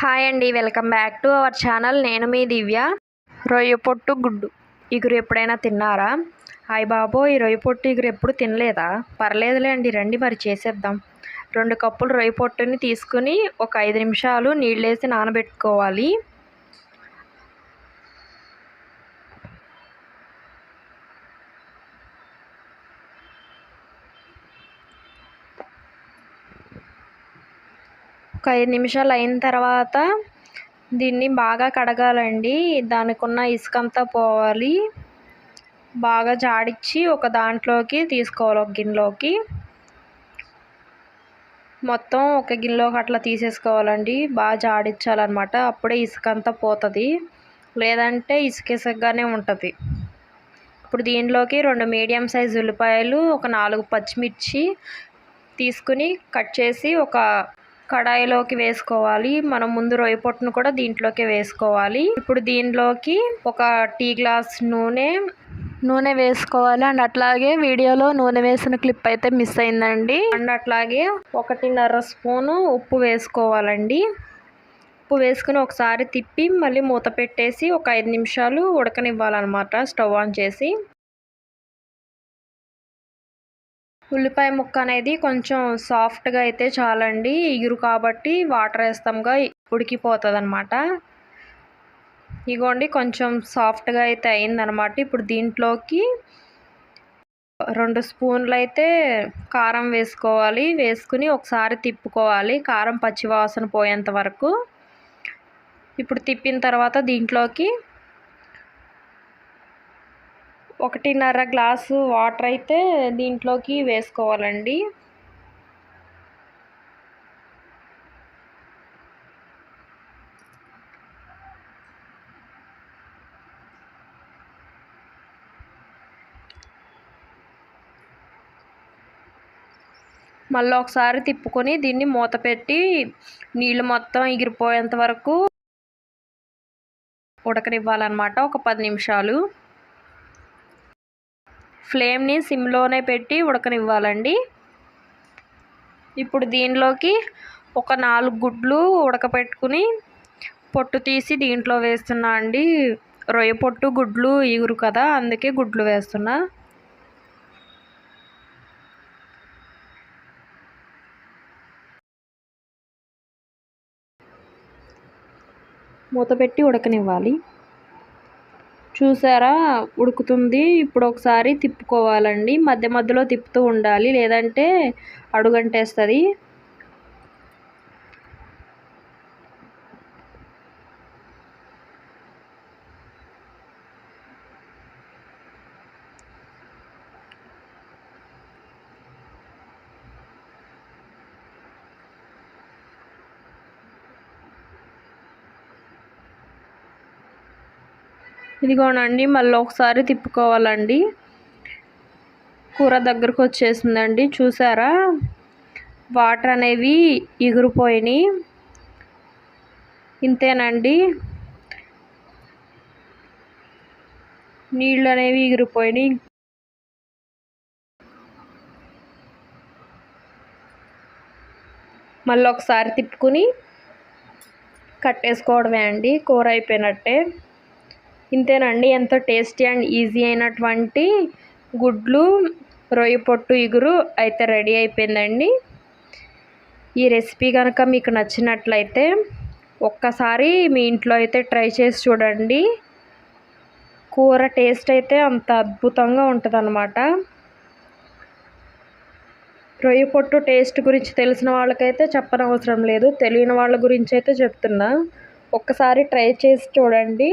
Hi అండి welcome back to our channel. నేను మీ దివ్య. రొయ్య పొట్టు గుడ్డు. ఇగురు ఎప్పుడైనా తిన్నారా? హాయ్ బాబో ఈ రొయ్య పొట్టు ఇగురు ఎప్పుడు తినలేదా? పర్లేదులే అండి రండి మరి చేసేద్దాం. రెండు కప్పులు రొయ్య పొట్టుని తీసుకుని ఒక ఐదు నిమిషాలు నీళ్ళేసి నానబెట్టుకోవాలి. ఒక ఐదు నిమిషాలు అయిన తర్వాత దీన్ని బాగా కడగాలండి. దానికి ఉన్న ఇసుక అంతా పోవాలి. బాగా జాడిచ్చి ఒక దాంట్లోకి తీసుకోవాలి ఒక గిన్నెలోకి. మొత్తం ఒక గిన్నెలోకి అట్లా తీసేసుకోవాలండి. బాగా జాడించాలన్నమాట అప్పుడే ఇసుక అంతా పోతుంది. లేదంటే ఇసుక ఇసుకగానే ఉంటుంది. ఇప్పుడు దీనిలోకి రెండు మీడియం సైజ్ ఉల్లిపాయలు ఒక నాలుగు పచ్చిమిర్చి తీసుకుని కట్ చేసి ఒక కడాయిలోకి వేసుకోవాలి. మనం ముందు రొయ్య పొట్టును కూడా దీంట్లోకి వేసుకోవాలి. ఇప్పుడు దీనిలోకి ఒక టీ గ్లాస్ నూనె నూనె వేసుకోవాలి. అండ్ అట్లాగే వీడియోలో నూనె వేసిన క్లిప్ అయితే మిస్ అయిందండి. అండ్ అట్లాగే ఒకటిన్నర స్పూను ఉప్పు వేసుకోవాలండి. ఉప్పు వేసుకుని ఒకసారి తిప్పి మళ్ళీ మూత పెట్టేసి ఒక ఐదు నిమిషాలు ఉడకనివ్వాలన్నమాట స్టవ్ ఆన్ చేసి. ఉల్లిపాయ ముక్క అనేది కొంచెం సాఫ్ట్గా అయితే చాలండి. ఇగురు కాబట్టి వాటర్ వేస్తాంగా ఉడికిపోతుంది అనమాట ఇగోండి కొంచెం సాఫ్ట్గా అయితే అయిందనమాట ఇప్పుడు దీంట్లోకి రెండు స్పూన్లు అయితే కారం వేసుకోవాలి. వేసుకుని ఒకసారి తిప్పుకోవాలి. కారం పచ్చివాసన పోయేంత వరకు. ఇప్పుడు తిప్పిన తర్వాత దీంట్లోకి ఒకటిన్నర గ్లాసు వాటర్ అయితే దీంట్లోకి వేసుకోవాలండి. మళ్ళీ ఒకసారి తిప్పుకొని దీన్ని మూత పెట్టి నీళ్ళు మొత్తం ఎగిరిపోయేంత వరకు ఉడకనివ్వాలన్నమాట. ఒక పది నిమిషాలు. ఫ్లేమ్ని సిమ్లోనే పెట్టి ఉడకనివ్వాలండి. ఇప్పుడు దీనిలోకి ఒక నాలుగు గుడ్లు ఉడకపెట్టుకుని పొట్టు తీసి దీంట్లో వేస్తున్నా అండి. రొయ్య పొట్టు గుడ్లు ఈగురు కదా అందుకే గుడ్లు వేస్తున్నా. మూత పెట్టి ఉడకనివ్వాలి. చూసారా? ఉడుకుతుంది. ఇప్పుడు ఒకసారి తిప్పుకోవాలండి. మధ్య మధ్యలో తిప్పుతూ ఉండాలి. లేదంటే అడుగంటేస్తుంది. ఇదిగోనండి మళ్ళీ ఒకసారి తిప్పుకోవాలండి. కూర దగ్గరకు వచ్చేసిందండి చూసారా? వాటర్ అనేవి ఎగిరిపోయినాయి. ఇంతేనండి. నీళ్ళు అనేవి ఎగిరిపోయినాయి. మళ్ళీ ఒకసారి తిప్పుకుని కట్టేసుకోవడమే అండి కూర అయిపోయినట్టే. ఇంతేనండి ఎంతో టేస్టీ అండ్ ఈజీ అయినటువంటి గుడ్లు రొయ్య పొట్టు ఇగురు అయితే రెడీ అయిపోయిందండి. ఈ రెసిపీ కనుక మీకు నచ్చినట్లయితే ఒక్కసారి మీ ఇంట్లో అయితే ట్రై చేసి చూడండి. కూర టేస్ట్ అయితే అంత అద్భుతంగా ఉంటుందన్నమాట. రొయ్య పొట్టు టేస్ట్ గురించి తెలిసిన వాళ్ళకైతే చెప్పనవసరం లేదు తెలియని వాళ్ళ గురించి అయితే చెప్తున్నా. ఒక్కసారి ట్రై చేసి చూడండి.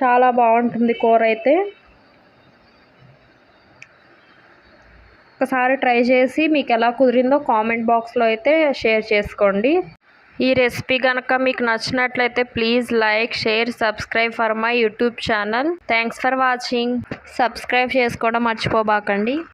చాలా బాగుంటుంది కూర అయితే. ఒకసారి ట్రై చేసి మీకు ఎలా కుదిరిందో కామెంట్ బాక్స్లో అయితే షేర్ చేసుకోండి. ఈ రెసిపీ కనుక మీకు నచ్చినట్లయితే please like share subscribe for my YouTube channel. Thanks for watching. Subscribe చేసుకోవడం మర్చిపోబాకండి.